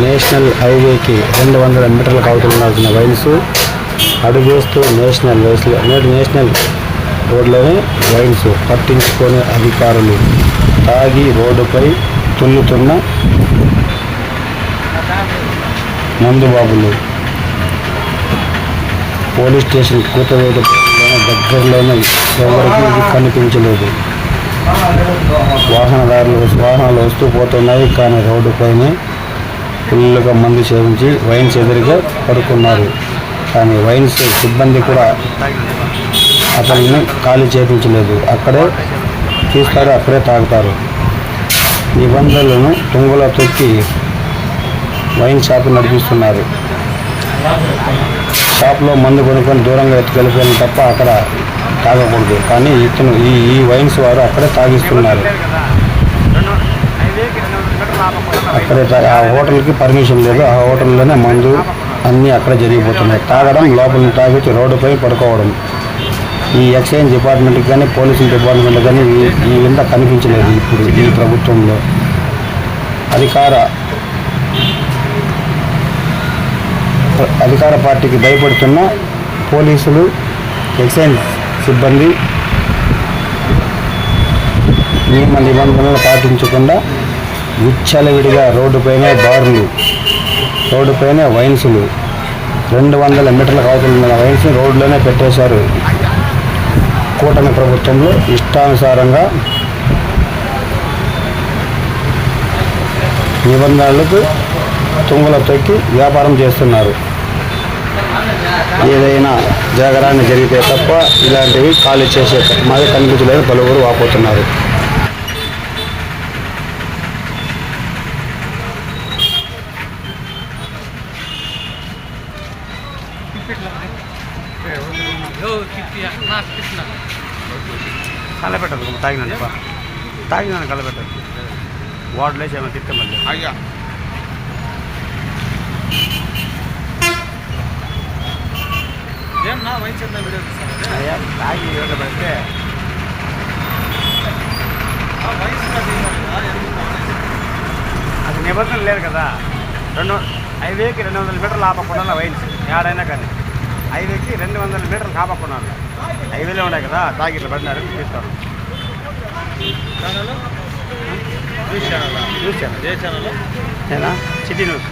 National హైవేకి రెండు వందల మీటర్లకు అవతల ఉండాల్సిన వైన్స్ అడుగేస్తూ నేషనల్ వైస్లో నేటి నేషనల్ రోడ్లోనే వైన్స్ పట్టించుకునే అధికారులు. తాగి రోడ్డుపై తుల్లుతున్న మందుబాబులు పోలీస్ స్టేషన్ కూతవేట దగ్గరలోనే ఎవరికి ఇది కనిపించలేదు. వాహనదారులు వాహనాలు వస్తూ పోతున్నాయి కానీ రోడ్డుపైనే ఫుల్గా మందు సేవించి వైన్స్ ఎదురుగా పడుకున్నారు. కానీ వైన్స్ సిబ్బంది కూడా అతన్ని ఖాళీ చేపించలేదు. అక్కడే తీస్తారు అక్కడే తాగుతారు. నిబంధనలను తుంగలో తొక్కి వైన్ షాపు నడిపిస్తున్నారు. షాప్లో మందు కొనుక్కొని దూరంగా ఎత్తుకెళ్ళిపోయిన తప్ప అక్కడ తాగకూడదు. కానీ ఇతను ఈ ఈ వైన్స్ వారు అక్కడే తాగిస్తున్నారు. అక్కడే తా- ఆ హోటల్కి పర్మిషన్ లేదు. ఆ హోటల్లోనే మందు అన్నీ అక్కడ జరిగిపోతున్నాయి. తాగడం లోపల తాగించి రోడ్డుపై పడుకోవడం. ఈ ఎక్సైజ్ డిపార్ట్మెంట్కి కానీ పోలీసుల డిపార్ట్మెంట్ కానీ ఈ- ఈ వింత కనిపించలేదు ఇప్పుడు ఈ ప్రభుత్వంలో. అధికార అధికార పార్టీకి భయపడుతున్న పోలీసులు ఎక్సైజ్ సిబ్బంది నియమ నిబంధనలు పాటించకుండా విచ్చలవిడిగా రోడ్డుపైనే బార్లు రోడ్డుపైనే వైన్సులు రెండు వందల మీటర్ల అవతల వైన్స్ రోడ్లోనే పెట్టేశారు. కూటమి ప్రభుత్వంలో ఇష్టానుసారంగా నిబంధనలకు తుంగల తొక్కి వ్యాపారం చేస్తున్నారు. ఏదైనా జాగరాన్ని జరిగితే తప్ప ఇలాంటివి ఖాళీ చేసే మాది కనిపించలేదు పలువురు వాపోతున్నారు. కలపెట్టదు తాగినంత తాగినాను కలపెట్టదు వాటర్ లేచి ఏమైనా తిట్టే మళ్ళీ. ఎందుకు నా వయసు? అది నిబంధన లేదు కదా రెండు హైవేకి రెండు వందల మీటర్లు ఆపకుండా వైన్స్ ఏడైనా కానీ హైవేకి రెండు వందల మీటర్లు ఆపకుండా హైవేలో ఉన్నాయి కదా తాగి ఇట్లా పడినారు తీస్తారు channel news channel news channel ఏ ఛానల్ నేనా సిటీ న్యూస్